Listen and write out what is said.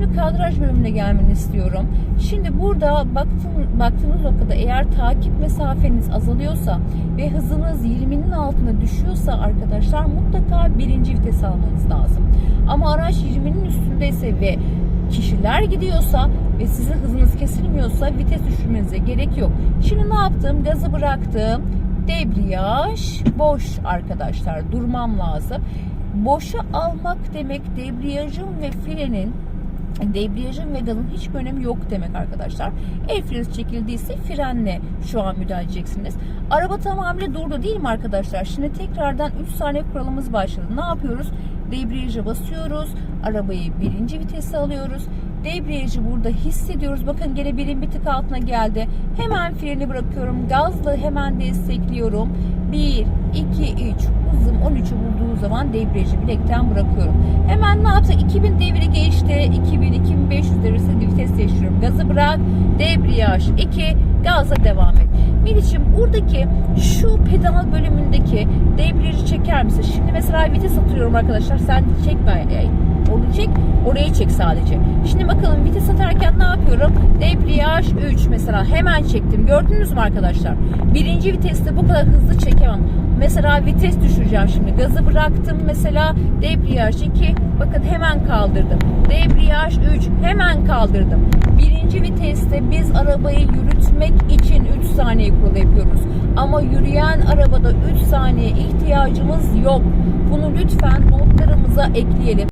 Şimdi kadraj bölümüne gelmeni istiyorum. Şimdi burada baktın, baktığınız noktada eğer takip mesafeniz azalıyorsa ve hızınız 20'nin altına düşüyorsa arkadaşlar mutlaka birinci vites almanız lazım. Ama araç 20'nin üstündeyse ve kişiler gidiyorsa ve sizin hızınız kesilmiyorsa vites düşürmenize gerek yok. Şimdi ne yaptım? Gazı bıraktım. Debriyaj boş arkadaşlar. Durmam lazım. Boşa almak demek debriyajın ve frenin debriyajın ve gazın hiçbir önemi yok demek arkadaşlar. El freni çekildiyse frenle şu an müdahale edeceksiniz. Araba tamamıyla durdu değil mi arkadaşlar? Şimdi tekrardan 3 saniye kuralımız başladı. Ne yapıyoruz? Debriyaja basıyoruz. Arabayı birinci vitese alıyoruz. Debriyajı burada hissediyoruz. Bakın gene birin bir tık altına geldi. Hemen freni bırakıyorum. Gazla hemen destekliyorum. 1, 2, 3. Hızım 13'ü bulduğu zaman debriyajı bilekten bırakıyorum. Hemen ne yapsak? 2000 devri geçti. 2000, 2500 devirse vites değiştiriyorum. Gazı bırak. Debriyaj 2. Gazla devam et. Melih'ciğim buradaki şu pedal bölümündeki debriyajı çeker misin? Şimdi mesela vites atıyorum arkadaşlar. Sen çekme. Onu çek. Orayı çek sadece. Şimdi bakalım vites atarken ne yapıyorum? Debriyaj 3 mesela hemen çektim. Gördünüz mü arkadaşlar? Birinci viteste bu kadar hızlı çekemem. Mesela vites düşüreceğim şimdi. Gazı bıraktım mesela debriyaj 2. Bakın hemen kaldırdım. Debriyaj 3 hemen kaldırdım. Birinci viteste biz arabayı yürütmek için 3 saniye kuralı yapıyoruz. Ama yürüyen arabada 3 saniye ihtiyacımız yok. Bunu lütfen notlarımıza ekleyelim.